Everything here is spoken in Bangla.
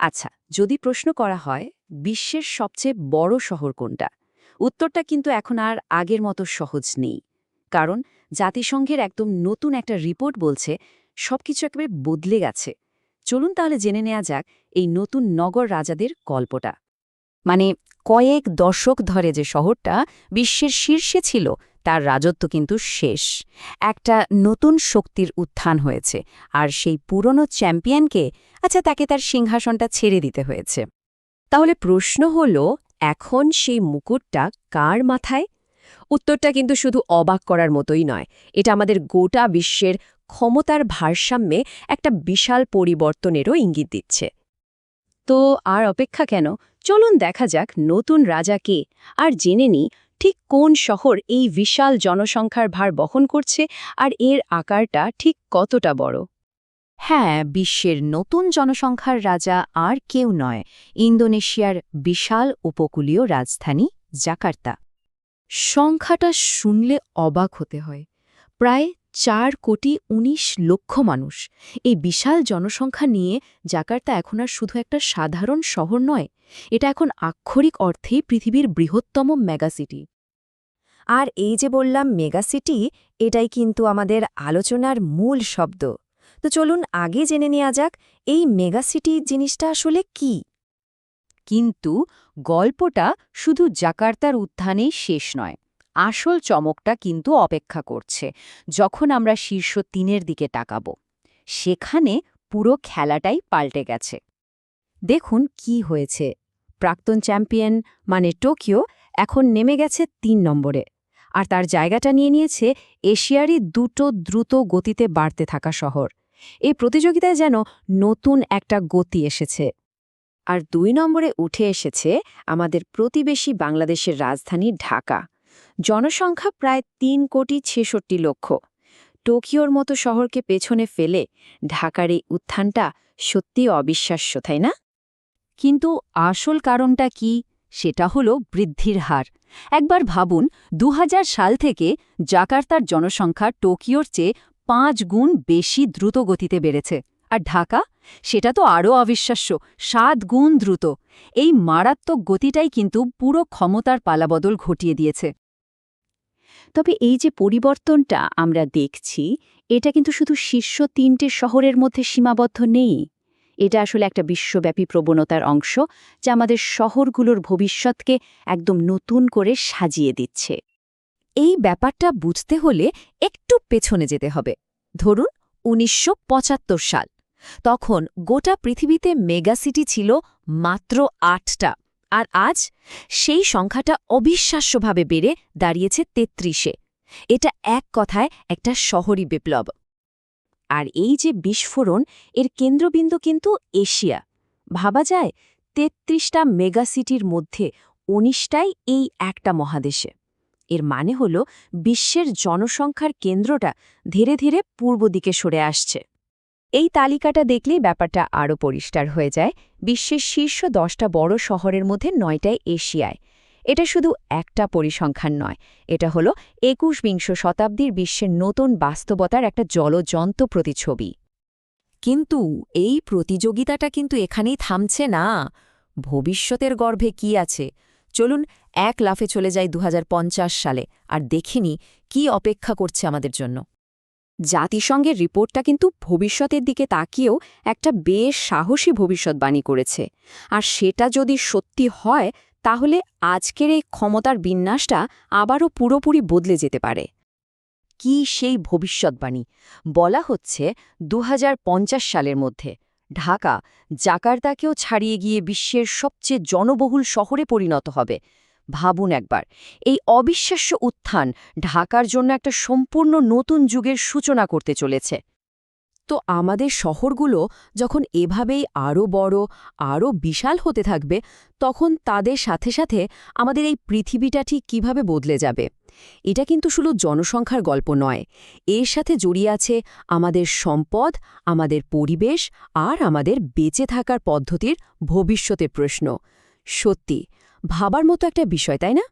আচ্ছা যদি প্রশ্ন করা হয়, বিশ্বের সবচেয়ে বড় শহর কোনটা? উত্তরটা কিন্তু এখন আর আগের মতো সহজ নেই। কারণ, জাতিসংঘের একদম নতুন একটা রিপোর্ট বলছে, সবকিছু একেবারে বদলে গেছে। চলুন তাহলে জেনে নেওয়া যাক এই নতুন নগর রাজাদের গল্পটা। মানে কয়েক দশক ধরে যে শহরটা বিশ্বের শীর্ষে ছিল তার রাজত্ব কিন্তু শেষ। একটা নতুন শক্তির উত্থান হয়েছে, আর সেই পুরনো চ্যাম্পিয়নকে আচ্ছা তাকে তার সিংহাসনটা ছেড়ে দিতে হয়েছে। তাহলে প্রশ্ন হল, এখন সেই মুকুটটা কার মাথায়? উত্তরটা কিন্তু শুধু অবাক করার মতোই নয়। এটা আমাদের গোটা বিশ্বের ক্ষমতার ভারসাম্যে একটা বিশাল পরিবর্তনেরও ইঙ্গিত দিচ্ছে। তো আর অপেক্ষা কেন? চলুন দেখা যাক নতুন রাজা কে, আর জেনে নিই ঠিক কোন শহর এই বিশাল জনসংখ্যার ভার বহন করছে আর এর আকারটা ঠিক কতটা বড়? হ্যাঁ বিশ্বের নতুন জনসংখ্যার রাজা আর কেউ নয়। ইন্দোনেশিয়ার বিশাল উপকূলীয় রাজধানী জাকার্তা। সংখ্যাটা শুনলে অবাক হতে হয়। প্রায় চার কোটি ১৯ লক্ষ মানুষ। এই বিশাল জনসংখ্যা নিয়ে জাকার্তা এখন আর শুধু একটা সাধারণ শহর নয়, এটা এখন আক্ষরিক অর্থেই পৃথিবীর বৃহত্তম মেগাসিটি। আর এই যে বললাম মেগাসিটি, এটাই কিন্তু আমাদের আলোচনার মূল শব্দ। তো চলুন আগে জেনে নেওয়া যাক, এই মেগাসিটি জিনিসটা আসলে কি? কিন্তু গল্পটা শুধু জাকার্তার উত্থানেই শেষ নয়। আসল চমকটা কিন্তু অপেক্ষা করছে, যখন আমরা শীর্ষ তিনের দিকে তাকাব। সেখানে পুরো খেলাটাই পাল্টে গেছে। দেখুন কি হয়েছে। প্রাক্তন চ্যাম্পিয়ন মানে টোকিও এখন নেমে গেছে তিন নম্বরে আর তার জায়গাটা নিয়ে নিয়েছে এশিয়ারই দুটো দ্রুত গতিতে বাড়তে থাকা শহর। এই প্রতিযোগিতায় যেন নতুন একটা গতি এসেছে। আর দুই নম্বরে উঠে এসেছে আমাদের প্রতিবেশী বাংলাদেশের রাজধানী ঢাকা। জনসংখ্যা প্রায় তিন কোটি ছেষট্টি লক্ষ। টোকিওর মতো শহরকে পেছনে ফেলে ঢাকার এই উত্থানটা সত্যি অবিশ্বাস্য, তাই না? কিন্তু আসল কারণটা কি? সেটা হলো বৃদ্ধির হার। একবার ভাবুন দু হাজার সাল থেকে জাকার্তার জনসংখ্যা টোকিওর চেয়ে পাঁচ গুণ বেশি দ্রুত গতিতে বেড়েছে। আর ঢাকা? সেটা তো আরও অবিশ্বাস্য, সাত গুণ দ্রুত। এই মারাত্মক গতিটাই কিন্তু পুরো ক্ষমতার পালাবদল ঘটিয়ে দিয়েছে। তবে এই যে পরিবর্তনটা আমরা দেখছি, এটা কিন্তু শুধু শীর্ষ তিনটে শহরের মধ্যে সীমাবদ্ধ নেই। এটা আসলে একটা বিশ্বব্যাপী প্রবণতার অংশ যা আমাদের শহরগুলোর ভবিষ্যৎকে একদম নতুন করে সাজিয়ে দিচ্ছে। এই ব্যাপারটা বুঝতে হলে একটু পেছনে যেতে হবে। ধরুন, উনিশশো পঁচাত্তর সাল। তখন গোটা পৃথিবীতে মেগাসিটি ছিল মাত্র আটটা। আর আজ সেই সংখ্যাটা অবিশ্বাস্যভাবে বেড়ে দাঁড়িয়েছে তেত্রিশে। এটা এক কথায় একটা শহরী বিপ্লব। আর এই যে বিস্ফোরণ, এর কেন্দ্রবিন্দু কিন্তু এশিয়া। ভাবা যায় তেত্রিশটা মেগাসিটির মধ্যে উনিশটাই এই একটা মহাদেশে। এর মানে হল বিশ্বের জনসংখ্যার কেন্দ্রটা ধীরে ধীরে পূর্ব দিকে সরে আসছে। এই তালিকাটা দেখলেই ব্যাপারটা আরও পরিষ্কার হয়ে যায়। বিশ্বের শীর্ষ দশটা বড় শহরের মধ্যে নয়টাই এশিয়ায়। এটা শুধু একটা পরিসংখ্যান নয়, এটা হল একুশ বিংশ শতাব্দীর বিশ্বের নতুন বাস্তবতার একটা জলজন্ত প্রতিছবি কিন্তু এই প্রতিযোগিতাটা কিন্তু এখানেই থামছে না। ভবিষ্যতের গর্ভে কি আছে? চলুন এক লাফে চলে যাই দু সালে, আর দেখিনি কি অপেক্ষা করছে আমাদের জন্য। জাতিসংঘের রিপোর্টটা কিন্তু ভবিষ্যতের দিকে তাকিয়েও একটা বেশ সাহসী ভবিষ্যৎবাণী করেছে। আর সেটা যদি সত্যি হয়, তাহলে আজকের এই ক্ষমতার বিন্যাসটা আবারও পুরোপুরি বদলে যেতে পারে। কি সেই ভবিষ্যৎবাণী? বলা হচ্ছে দু হাজার পঞ্চাশ সালের মধ্যে ঢাকা জাকার্তাকেও ছাড়িয়ে গিয়ে বিশ্বের সবচেয়ে জনবহুল শহরে পরিণত হবে। ভাবুন একবার। এই অবিশ্বাস্য উত্থান ঢাকার জন্য একটা সম্পূর্ণ নতুন যুগের সূচনা করতে চলেছে। তো আমাদের শহরগুলো যখন এভাবেই আরও বড় আরও বিশাল হতে থাকবে, তখন তাদের সাথে সাথে আমাদের এই পৃথিবীটা ঠিক কীভাবে বদলে যাবে? এটা কিন্তু শুধু জনসংখ্যার গল্প নয়। এর সাথে জড়িয়ে আছে আমাদের সম্পদ, আমাদের পরিবেশ আর আমাদের বেঁচে থাকার পদ্ধতির ভবিষ্যতের প্রশ্ন। সত্যি ভাবার মতো একটা বিষয় তাই না?